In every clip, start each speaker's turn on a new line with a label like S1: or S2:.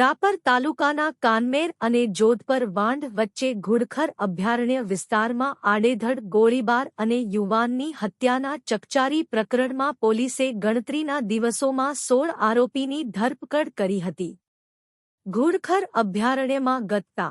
S1: રાપર તાલુકાના કાનમેર અને જોધપર વાંઢ વચ્ચે ઘુડખર અભયારણ્ય વિસ્તારમાં આડેધડ, ગોળીબાર અને યુવાનની હત્યાના ચકચારી પ્રકરણમાં પોલીસે ગણતરીના દિવસોમાં સોળ આરોપીની ધરપકડ કરી હતી. ઘુડખર અભયારણ્યમાં ગતતા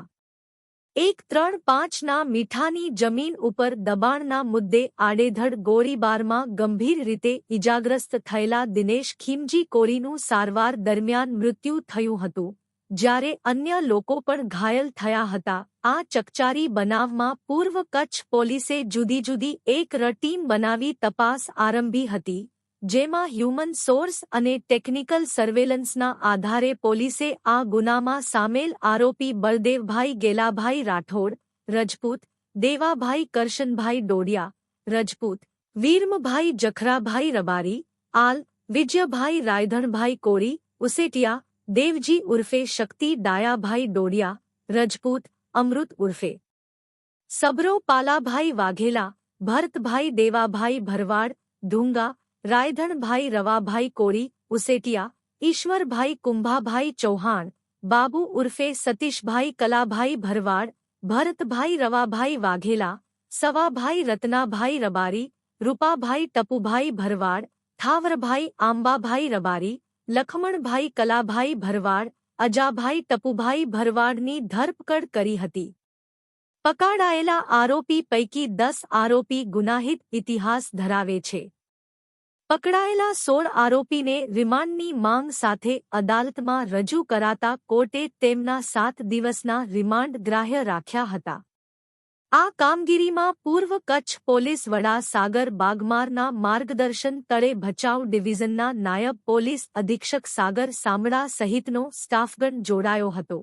S1: એક ત્રણ પાંચના મીઠાની જમીન ઉપર દબાણના મુદ્દે આડેધડ ગોળીબારમાં ગંભીર રીતે ઇજાગ્રસ્ત થયેલા દિનેશ ખીમજી કોરીનું સારવાર દરમિયાન મૃત્યુ થયું હતું, જ્યારે અન્ય લોકો પણ ઘાયલ થયા હતા. આ ચકચારી બનાવમાં પૂર્વ કચ્છ પોલીસે જુદી જુદી એક ટીમ બનાવી તપાસ આરંભી હતી. જેમાં હ્યુમન સોર્સ અને ટેકનિકલ સર્વેલન્સના આધારે પોલીસે આ ગુનામાં સામેલ આરોપી બળદેવભાઈ ગેલાભાઈ રાઠોડ રજપૂત દેવાભાઈ કરશનભાઈ ડોડિયા રજપૂત વીરમભાઈ જખરાભાઈ રબારી આલ વિજયભાઈ રાયધણભાઈ કોરી ઉસેટિયા દેવજી ઉર્ફે શક્તિ ડાયાભાઈ ડોડિયા રજપૂત અમૃત ઉર્ફે સબરો પાલાભાઈ વાઘેલા ભરતભાઈ દેવાભાઈ ભરવાડ ઢુંગા રાયધણભાઈ રવાભાઈ કોરી ઉસેટિયા, ઈશ્વરભાઈ કુંભાભાઈ ચૌહાણ, બાબુ ઉર્ફે સતીશભાઈ કલાભાઈ ભરવાડ, ભરતભાઈ રવાભાઈ વાઘેલા, સવાભાઈ રત્નાભાઈ રબારી, રૂપાભાઈ ટપુભાઈ ભરવાડ, થાવરભાઈ આંબાભાઈ રબારી, લખમણભાઈ કલાભાઈ ભરવાડ, અજાભાઈ ટપુભાઈ ભરવાડની ધરપકડ કરી હતી. પકડાયેલા આરોપી પૈકી દસ આરોપી ગુનાહિત ઇતિહાસ ધરાવે છે. પકડાયેલા સોળ આરોપીને રિમાન્ડની માંગ સાથે અદાલતમાં રજૂ કરાતા કોર્ટે તેમના સાત દિવસના રિમાન્ડ ગ્રાહ્ય રાખ્યા હતા. આ કામગીરીમાં પૂર્વ કચ્છ પોલીસ વડા સાગર બાગમારના માર્ગદર્શન તળે ભચાઉ ડિવિઝનના નાયબ પોલીસ અધિક્ષક સાગર સામડા સહિતનો સ્ટાફગણ જોડાયો હતો.